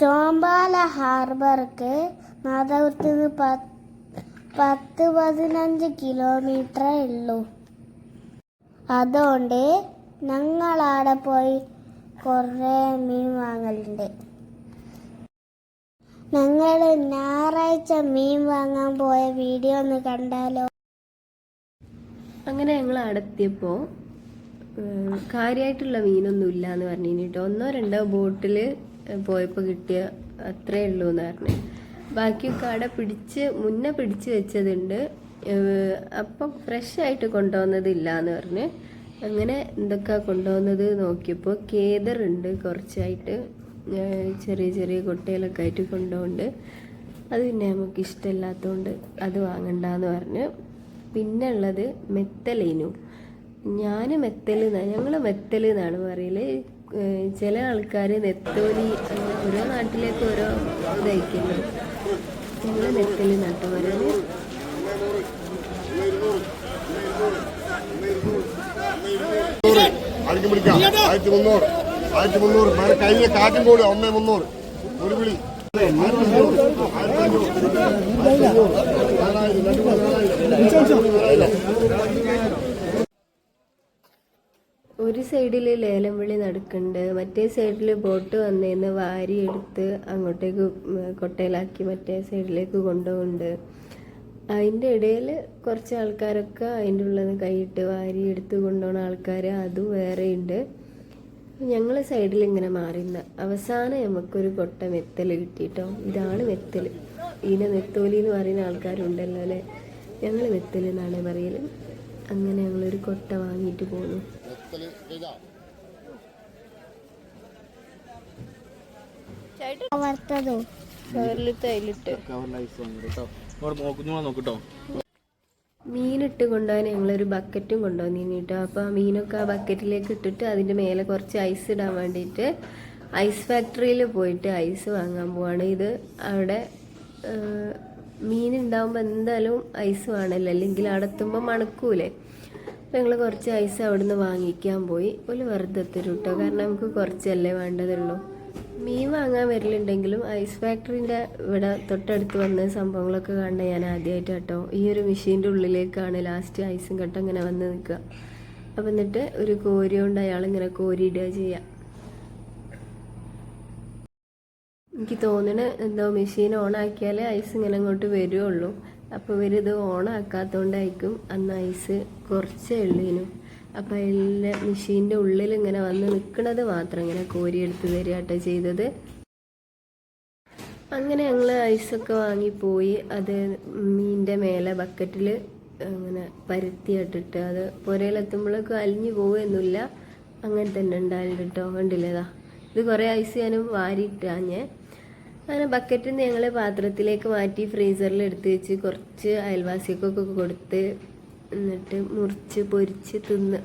ചോമ്പാല ഹാർബർക്ക് മാതാപുരത്ത് നിന്ന് പത്ത് പതിനഞ്ച് കിലോമീറ്ററേ ഉള്ളൂ. അതുകൊണ്ട് ഞങ്ങളവിടെ പോയി കുറേ മീൻ വാങ്ങലുണ്ട്. ഞങ്ങൾ ഞായറാഴ്ച മീൻ വാങ്ങാൻ പോയ വീഡിയോ ഒന്ന് കണ്ടാലോ? അങ്ങനെ ഞങ്ങൾ അടുത്തിയപ്പോൾ കാര്യമായിട്ടുള്ള മീനൊന്നും ഇല്ല എന്ന് പറഞ്ഞു കേട്ടോ. ഒന്നോ രണ്ടോ ബോട്ടിൽ പോയപ്പോൾ കിട്ടിയ അത്രേ ഉള്ളൂ എന്ന് പറഞ്ഞു. ബാക്കിയൊക്കെ അവിടെ പിടിച്ച് മുന്നേ പിടിച്ച് വെച്ചതുണ്ട്. അപ്പം ഫ്രഷ് ആയിട്ട് കൊണ്ടുവന്നതില്ല എന്ന് പറഞ്ഞ്. അങ്ങനെ എന്തൊക്കെയാണ് കൊണ്ടുവന്നത് നോക്കിയപ്പോൾ കേദറുണ്ട് കുറച്ചായിട്ട്. ചെറിയ ചെറിയ കൊട്ടയിലൊക്കെ ആയിട്ട് കൊണ്ടുപോകുന്നുണ്ട് അത് പിന്നെ നമുക്ക് ഇഷ്ടമില്ലാത്തതുകൊണ്ട് അത് വാങ്ങണ്ടെന്ന് പറഞ്ഞ്. പിന്നെ ഉള്ളത് മെത്തലേനു. ഞാൻ മെത്തൽ ഞങ്ങൾ മെത്തൽ എന്നാണ് പറയൽ. ഏഹ് ചില ആൾക്കാർ നെത്തോലി ഓരോ നാട്ടിലേക്ക് ഓരോ ഇതായിരിക്കുമല്ലോ ഞങ്ങൾ നെത്തലി നട്ടു ആർക്കും വിളിക്കാം ഒരു വിളി അഞ്ഞൂറ്, ആയിരത്തി അഞ്ഞൂറ്, ആയിരത്തി അഞ്ഞൂറ്, നാലായിരം, രണ്ട് മൂന്ന് നാലായിരം, നാലായിരം. ഒരു സൈഡിൽ ലേലം വിളി നടക്കുന്നുണ്ട്. മറ്റേ സൈഡിൽ ബോട്ട് വന്നേന്ന് വാരി എടുത്ത് അങ്ങോട്ടേക്ക് കൊട്ടയിലാക്കി മറ്റേ സൈഡിലേക്ക് കൊണ്ടുപോകുന്നുണ്ട്. അതിന്റെ ഇടയിൽ കുറച്ച് ആൾക്കാരൊക്കെ അതിന്റെ ഉള്ളത് കൈയിട്ട് വാരി എടുത്ത് കൊണ്ടുപോകുന്ന ആൾക്കാർ അതും വേറെയുണ്ട്. ഞങ്ങൾ സൈഡിൽ ഇങ്ങനെ മാറിന്ന. അവസാനം നമുക്കൊരു കൊട്ട മെത്തൽ കിട്ടിയിട്ടോ ഇതാണ് മെത്തൽ ഇതിനെ മെത്തോലി എന്ന് പറയുന്ന ആൾക്കാരുണ്ടല്ലോ അല്ലേ? ഞങ്ങൾ മെത്തൽ എന്നാണ് പറയൽ അങ്ങനെ ഞങ്ങളൊരു കൊട്ട വാങ്ങിയിട്ട് പോന്നു. വറുത്തതോ മീനിട്ട് കൊണ്ടുപോകാൻ ഞങ്ങളൊരു ബക്കറ്റും കൊണ്ടുവന്നിന് കേട്ടോ. അപ്പോൾ ആ മീനൊക്കെ ആ ബക്കറ്റിലേക്ക് ഇട്ടിട്ട് അതിന്റെ മേലെ കുറച്ച് ഐസ് ഇടാൻ വേണ്ടിയിട്ട് ഐസ് ഫാക്ടറിയിൽ പോയിട്ട് ഐസ് വാങ്ങാൻ പോവാണ്. ഇത് അവിടെ മീൻ ഉണ്ടാകുമ്പോൾ എന്തായാലും ഐസ് വേണമല്ലോ അല്ലെങ്കിൽ അവിടെ എത്തുമ്പോൾ മണക്കൂലേ. അപ്പോൾ ഞങ്ങൾ കുറച്ച് ഐസ് അവിടുന്ന് വാങ്ങിക്കാൻ പോയി. ഒരു വെറുതെ തരും കേട്ടോ കാരണം നമുക്ക് കുറച്ചല്ലേ വേണ്ടതുള്ളൂ. മീൻ വാങ്ങാൻ വരലുണ്ടെങ്കിലും ഐസ് ഫാക്ടറിന്റെ ഇവിടെ തൊട്ടടുത്ത് വന്ന സംഭവങ്ങളൊക്കെ കാണുന്ന ഞാൻ ആദ്യമായിട്ട് കേട്ടോ ഈ ഒരു മെഷീന്റെ ഉള്ളിലേക്കാണ് ലാസ്റ്റ് ഐസും കട്ട ഇങ്ങനെ വന്ന് നിൽക്കുക. അപ്പം എന്നിട്ട് ഒരു കോരി കൊണ്ട് അയാൾ ഇങ്ങനെ കോരിയിടുക ചെയ്യുക എനിക്ക് തോന്നണ എന്തോ മെഷീൻ ഓൺ ആക്കിയാലേ ഐസ് ഇങ്ങനെ അങ്ങോട്ട് വരുവുള്ളൂ അപ്പോൾ ഇവരിത് ഓൺ ആക്കാത്തോണ്ടായിരിക്കും അന്ന് ഐസ് കുറച്ചേ ഉള്ളീനു. അപ്പോൾ എല്ലാ മെഷീന്റെ ഉള്ളിൽ ഇങ്ങനെ വന്ന് നിൽക്കുന്നത് മാത്രം ഇങ്ങനെ കോരിയെടുത്ത് തരിക കേട്ടോ ചെയ്തത്. അങ്ങനെ ഞങ്ങൾ ഐസൊക്കെ വാങ്ങിപ്പോയി. അത് മീനിന്റെ മേലെ ബക്കറ്റിൽ അങ്ങനെ പരുത്തിയിട്ടിട്ട് അത് പുരയിലെത്തുമ്പോഴൊക്കെ അലിഞ്ഞു പോവുകയൊന്നുമില്ല. അങ്ങനെ തന്നെ ഉണ്ടായിരുന്നു കേട്ടോ. കണ്ടില്ലേതാ ഇത് കുറേ ഐസ് ഞാനും വാരിയിട്ടാഞ്ഞേ അങ്ങനെ ബക്കറ്റിൽ നിന്ന് ഞങ്ങൾ പാത്രത്തിലേക്ക് മാറ്റി ഫ്രീസറിൽ എടുത്ത് വെച്ച് കുറച്ച് അയൽവാസികൾക്കൊക്കെ കൊടുത്ത് എന്നിട്ട് മുറിച്ച് പൊരിച്ച് തിന്ന്.